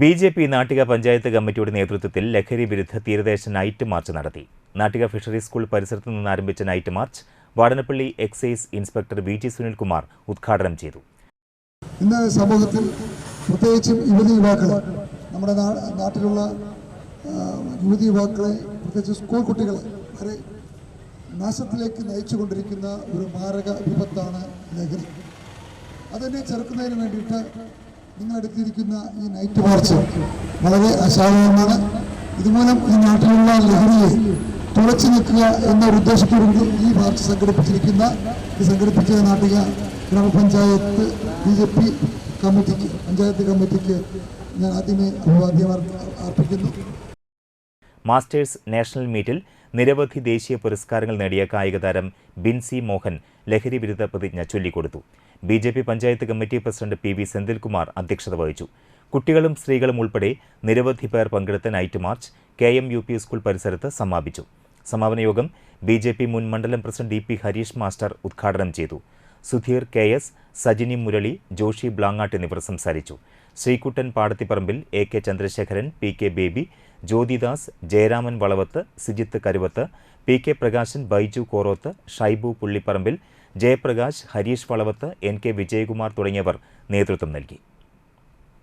B J P Nattika panchayat committee നേതൃത്വത്തിൽ ലഹരി വിരുദ്ധ തീരദേശ നൈറ്റ് മാർച്ച് നടത്തി. നാട്ടിക ഫിഷറീസ് സ്കൂൾ പരിസരത്ത് നിന്ന് ആരംഭിച്ച night march Vadanappally excise inspector V T Sunilkumar ഉദ്ഘാടനം ചെയ്തു. ഇന്ന് സമൂഹത്തിൽ പ്രത്യേകിച്ചും യുവതി യുവാക്കൾ നമ്മുടെ നാട്ടിലുള്ള യുവതി യുവാക്കളെ പ്രത്യേകിച്ച് സ്കൂൾ കുട്ടികളെ വരെ നാശത്തിലേക്ക് നയിച്ചുകൊണ്ടിരിക്കുന്ന ഒരു മാരക വിപത്താണ് ലഹരി. അതിനെ ചെറുക്കുന്നതിന് വേണ്ടിയിട്ട് നിങ്ങളെടുത്തിരിക്കുന്ന ഈ നൈറ്റ് മാർച്ച് വളരെ അസാധാരണമാണ്. ഇതുമൂലം ഈ നാട്ടിലുള്ള ലഹരിയെ തുളച്ചു നിൽക്കുക എന്നൊരു ഉദ്ദേശത്തോടുകൂടി ഈ മാർച്ച് സംഘടിപ്പിച്ചിരിക്കുന്ന ഇത് സംഘടിപ്പിച്ച നാട്ടിക ഗ്രാമപഞ്ചായത്ത് ബി ജെ പി കമ്മിറ്റിക്ക് പഞ്ചായത്ത് കമ്മിറ്റിക്ക് ഞാൻ ആദ്യമേ അഭിവാദ്യം അർപ്പ- അർപ്പിക്കുന്നു. മാസ്റ്റേഴ്സ് നാഷണൽ മീറ്റിൽ നിരവധി ദേശീയ പുരസ്കാരങ്ങൾ നേടിയ കായിക താരം ബിൻസി മോഹൻ ലഹരി വിരുദ്ധ പ്രതിജ്ഞ ചൊല്ലിക്കൊടുത്തു. B J P panchayat committee president P V Senthilkumar അധ്യക്ഷത വഹിച്ചു. കുട്ടികളും സ്ത്രീകളും ഉൾപ്പെടെ നിരവധി പേർ പങ്കെടുത്ത night march K M U P school പരിസരത്ത് സമാപിച്ചു. സമാപന യോഗം ബി ജെ പി മുൻ മണ്ഡലം president E P Harish master ഉദ്ഘാടനം ചെയ്തു. സുധീർ കെ എസ് സജിനി മുരളി ജോഷി ബ്ലാങ്ങാട്ട് എന്നിവർ സംസാരിച്ചു. Sreekuttan Padathipparambil A K Chandrasekharan P K Baby Jyothidas Jayaraman Valavath Sijith Karuvath P K Prakashan Baiju Koroth Shaibu Pullipparambil Jayaprakash Harish Valavath N K Vijayakumar തുടങ്ങിയവർ നേതൃത്വം നൽകി.